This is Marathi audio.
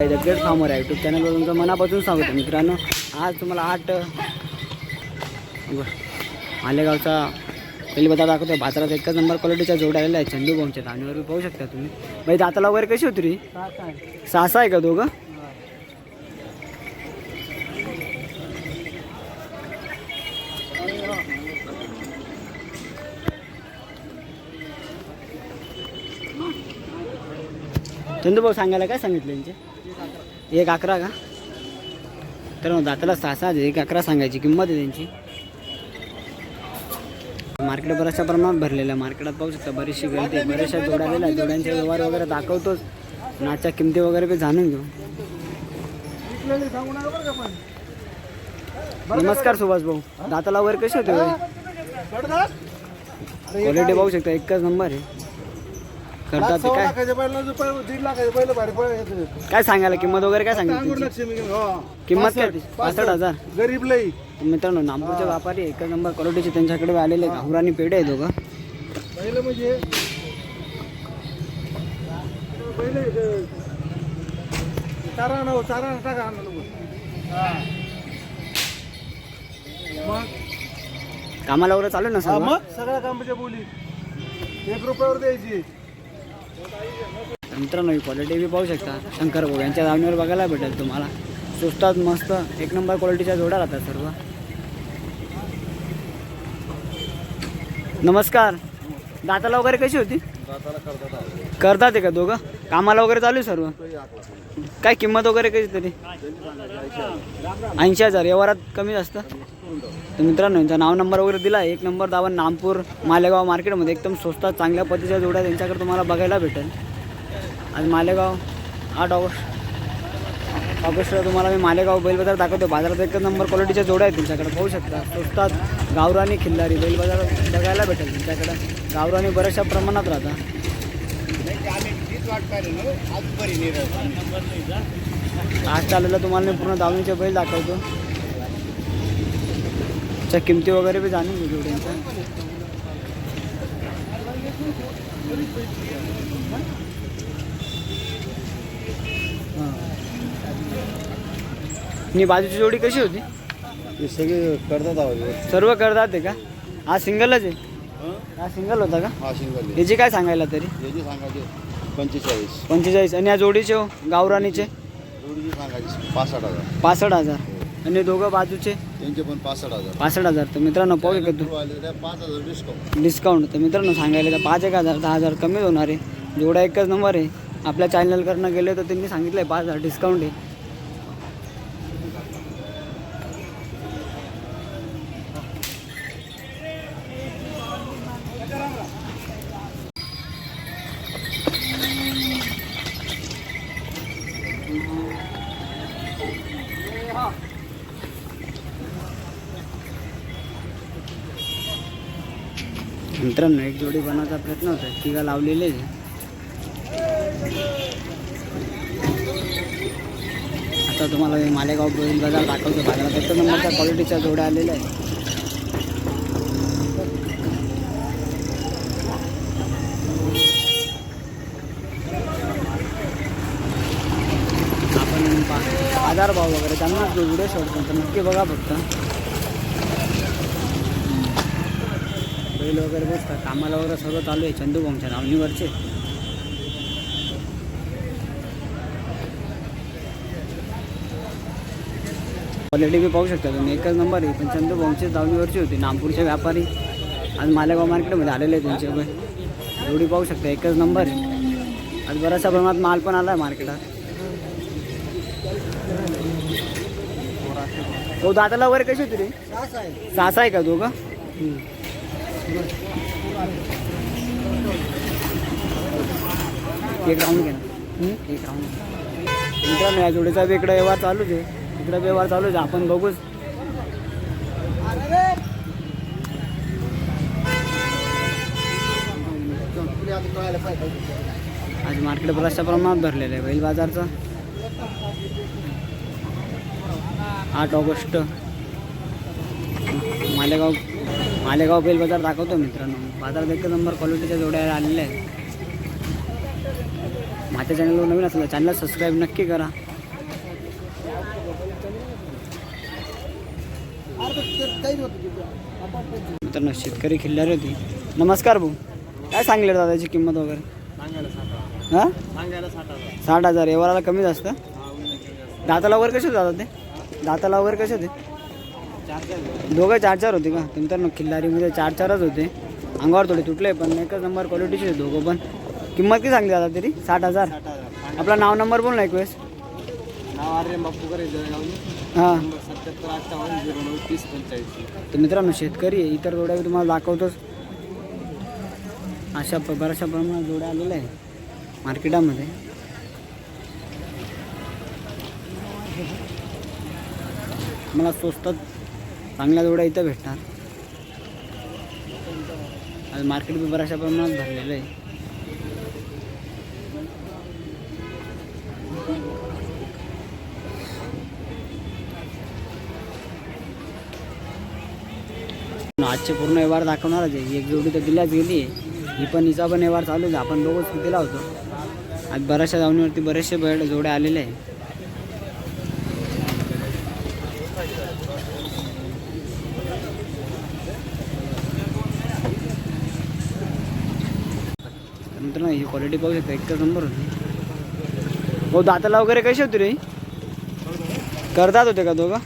गेट फार्मर आहे यूट्यूब चॅनलवर तुमचं मनापासून सांगतो मित्रांनो. आज तुम्हाला आठ बरं, मालेगावचा पहिली बता दाखवतो बाजारात एकच नंबर क्वालिटीच्या जोड्या आलेल्या आहेत. चंदू भाऊच्या धान्यावर पाहू शकता तुम्ही. बाई दाताला वगैरे कशी होती रे? सहा सहा आहे का दोघं? चंदू भाऊ सांगायला काय सांगितलं यांचे? एक अकरा का? तर मग दाताला सहा सहा एक अकरा सांगायची किंमत आहे त्यांची. मार्केट बऱ्याचशा प्रमाणात भरलेलं आहे. मार्केटात पाहू शकता बरीचशी गर्दी आहे, बऱ्याचशा जोड्या आलेल्या जोड्यांचे व्यवहार वगैरे दाखवतोच. आणि आजच्या किमती वगैरे बी जाणून घेऊ. नमस्कार सुभाष भाऊ. दाताला वगैरे कसे होते क्वालिटी पाहू शकता. एकच नंबर आहे. करतात ते काय? पहिला जो पहिलं दीड लाखाचे पहिलं भारी पळ येतं. काय सांगायला? किंमत वगैरे काय सांगितली अंगूर त्यांची? लक्ष्मी घेऊन, हो. किंमत काय? पासष्ट, ती? पासष्ट. हजार गरीब लई. मित्रांनो नागपूरचे व्यापारी एक नंबर क्वालिटीचे त्यांच्याकडे आलेले घावरानी पेढे आहे दोघं. पहिलं म्हणजे पहिले चारा आणा चारा आणा, टाका आणा. मग? कामाला वगैरे चालू ना हा, सर्व मग? सगळ्या कामाच्या बोली. एक रुपयावर द्यायची. मित्रांनो ही क्वालिटी बी पाहू शकता. शंकर भाऊ यांच्या दावणीवर बघायला भेटेल तुम्हाला. स्वस्तात मस्त एक नंबर क्वालिटीच्या जोड्या राहतात सर्व. नमस्कार. दाताला वगैरे कशी होती? करतात आहे का दोघं? कामाला वगैरे चालू आहे सर्व? काय किंमत वगैरे कशी तरी? ऐंशी हजार. व्यवहारात कमी जास्त? तर मित्रांनो यांचा नाव नंबर वगैरे दिला एक नंबर दावा नामपूर मालेगाव मार्केटमध्ये एकदम स्वस्तात चांगल्या पद्धतीच्या जोड्या त्यांच्याकडे तुम्हाला बघायला भेटेल. आज मालेगाव आठ ऑगस्ट ऑगस्टला तुम्हाला मी मालेगाव बैल बाजार दाखवतो. बाजारात एकच नंबर क्वालिटीच्या जोड्या आहेत त्यांच्याकडे. पाहू शकता. स्वस्तात गावरानी खिल्लारी बैल बाजार बघायला भेटेल त्यांच्याकडे. गावरानी बऱ्याचशा प्रमाणात राहतात. आज चाललेला तुम्हाला मी पूर्ण दावणीचे बैल दाखवतो. च्या किमती वगैरे बी जाणून घेऊ. आणि बाजूची जोडी कशी होती? हे सगळे करतात सर्व करतात ते का? हा सिंगलच आहे? हा. सिंगल होता का? हा शिंगल याची काय सांगायला तरी? याची सांगायचे पंचेचाळीस. पंचेचाळीस. आणि या जोडीचे हो गावरानीचे जोडीची सांगायची पासष्ट हजार. पासष्ट हजार. आणि दोघं बाजूचे? त्यांचे पण पासष्ट हजार. पासष्ट हजार. तर मित्रांनो पाहू शकतो आलेल्या पाच हजार डिस्काउंट डिस्काउंट तर मित्रांनो सांगायला तर पाच एक हजार दहा हजार कमी होणार आहे. जोडा एकच नंबर आहे. आपल्या चॅनलकडनं गेले तर त्यांनी सांगितलं आहे पाच हजार डिस्काउंट आहे. मित्रांनो एक जोडी बनवायचा प्रयत्न होता तिघा लावलेले आहे. आता तुम्हाला मी मालेगाव बैल बाजार दाखवतो. बाजारात एक नंबरच्या क्वालिटीच्या जोड्या आलेल्या आहेत. आपण बाजार भाव वगैरे त्यांना जोडे सोडतो. तर नक्की बघा फक्त. बैल वगैरे बसतात. कामाला वगैरे सर्व चालू आहे. चंदू भाऊच्या नावनीवरचे क्वालिटी बी पाहू शकता तुम्ही. एकच नंबर आहे. पण चंदू भाऊचे दावणीवरची होती. नागपूरचे व्यापारी. आज मालेगाव मार्केटमध्ये आलेले आहे त्यांचे बैल एवढी पाहू शकता. एकच नंबर आहे. आज बऱ्याचशा प्रमाणात माल पण आला आहे मार्केटात. हो दादाला वगैरे कशी होती रे? सहा आहे. का दोघं. एक राऊंड घे ना. एक राऊंड मित्रांनो या जोडीचा इकडे व्यवहार चालूच आहे. इकडे व्यवहार चालूच आहे. आपण बघूच. आज मार्केट बऱ्याचशा प्रमाणात भरलेलं आहे. बैल बाजारचा. आठ ऑगस्ट. मालेगाव मालेगाव बेल बाजार दाखवतो मित्रांनो. बाजार एक नंबर क्वालिटीच्या जोड्या आलेल्या आहेत. माझ्या चॅनलवर नवीन असलं चॅनल सबस्क्राईब नक्की करा. मित्रांनो शेतकरी खिल्लारी होती. नमस्कार भाऊ. काय सांगले दादाची किंमत वगैरे? हां? साठ हजार. एवढा कमी जास्त दाताला वगैरे कसे जातात ते? दाताला वगैरे कसे ते दोघं चार चार होते का? मित्रांनो खिल्लारीमध्ये चार चारच होते. अंगावर थोडे तुटले पण एकच नंबर क्वालिटीचे होते दोघं पण. किंमत किती सांगली दादा तरी साठ हजार. आपला नाव नंबर बोल ना एक वेळेस. हां. तर मित्रांनो शेतकरी आहे इतर जोड्या मी तुम्हाला दाखवतोच. अशा प- बऱ्याचशा प्रमाणात जोड्या आलेल्या आहे मार्केटामध्ये. मला स्वस्तात चांगल्या जोड्या इथं भेटणार. आज मार्केट बी बऱ्याचशा प्रमाणात भरलेलं आहे. आजचे पूर्ण व्यवहार दाखवणारच आहे. एक जोडी तर दिल्याच गेली आहे. ही पण हिचा पण व्यवहार चालू आहे. आपण दोघंच कितीला होतो. आज बऱ्याचशा जावणीवरती बरेचसे बैल जोड्या आलेले आहे मित्रांनो ही क्वालिटी पाहू शकता एकच नंबर होती. हो दाताला वगैरे कशी होती रे? करतात होते का दोघं?